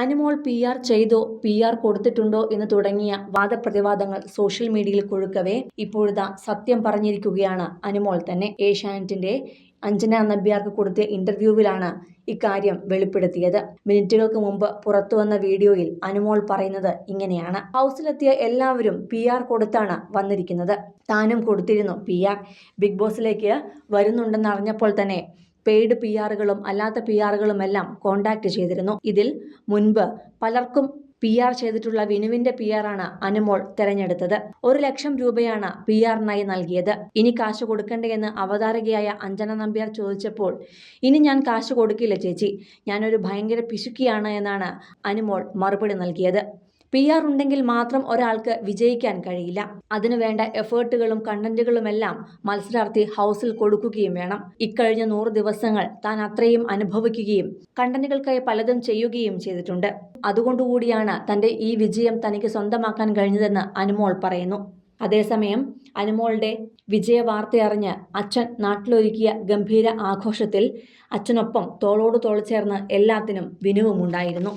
Anumol P R ചെയ്തോ P R കൊടുത്തിട്ടുണ്ടോ എന്ന് തുടങ്ങിയ വാദപ്രതിവാദങ്ങൾ സോഷ്യൽ മീഡിയയിൽ കൊഴുക്കവേ ഇപ്പോഴിതാ സത്യം പറഞ്ഞിരിക്കുകയാണ് അനുമോൾ തന്നെ. ഏഷ്യാനെറ്റിന്റെ അഞ്ജന നമ്പ്യാർക്ക് കൊടുത്ത ഇന്റർവ്യൂവിലാണ് ഇക്കാര്യം വെളിപ്പെടുത്തിയത്. മിനിറ്റുകൾക്ക് മുമ്പ് പുറത്തുവന്ന വീഡിയോയിൽ അനുമോൾ പറയുന്നത് ഇങ്ങനെയാണ്. ഹൗസിലെത്തിയ എല്ലാവരും പി ആർ കൊടുത്താണ് വന്നിരിക്കുന്നത്. താനും കൊടുത്തിരുന്നു പി ആർ. ബിഗ് ബോസിലേക്ക് വരുന്നുണ്ടെന്നറിഞ്ഞപ്പോൾ തന്നെ പെയ്ഡ് പി ആറുകളും അല്ലാത്ത പി ആറുകളും എല്ലാം കോണ്ടാക്ട് ചെയ്തിരുന്നു. ഇതിൽ മുൻപ് പലർക്കും പി ആർ ചെയ്തിട്ടുള്ള വിനുവിന്റെ പി ആണ് അനുമോൾ തെരഞ്ഞെടുത്തത്. ഒരു ലക്ഷം രൂപയാണ് പി ആറിനായി നൽകിയത്. ഇനി കാശ് കൊടുക്കണ്ടേ അവതാരകയായ അഞ്ജന നമ്പ്യാർ ചോദിച്ചപ്പോൾ ഇനി ഞാൻ കാശ് കൊടുക്കില്ല ചേച്ചി. ഞാനൊരു ഭയങ്കര പിശുക്കിയാണ് എന്നാണ് അനുമോൾ മറുപടി നൽകിയത്. പി ആർ ഉണ്ടെങ്കിൽ മാത്രം ഒരാൾക്ക് വിജയിക്കാൻ കഴിയില്ല. അതിനു വേണ്ട എഫേർട്ടുകളും കണ്ടന്റുകളുമെല്ലാം മത്സരാർത്ഥി ഹൗസിൽ കൊടുക്കുകയും വേണം. ഇക്കഴിഞ്ഞ നൂറ് ദിവസങ്ങൾ താൻ അത്രയും അനുഭവിക്കുകയും കണ്ടന്റുകൾക്കായി പലതും ചെയ്യുകയും ചെയ്തിട്ടുണ്ട്. അതുകൊണ്ടുകൂടിയാണ് തന്റെ ഈ വിജയം തനിക്ക് സ്വന്തമാക്കാൻ കഴിഞ്ഞതെന്ന് അനുമോൾ പറയുന്നു. അതേസമയം അനുമോളുടെ വിജയ വാർത്തയറിഞ്ഞ് അച്ഛൻ നാട്ടിലൊരുക്കിയ ഗംഭീര ആഘോഷത്തിൽ അച്ഛനൊപ്പം തോളോട് തോൾ ചേർന്ന് എല്ലാത്തിനും വിനുവുമുണ്ടായിരുന്നു.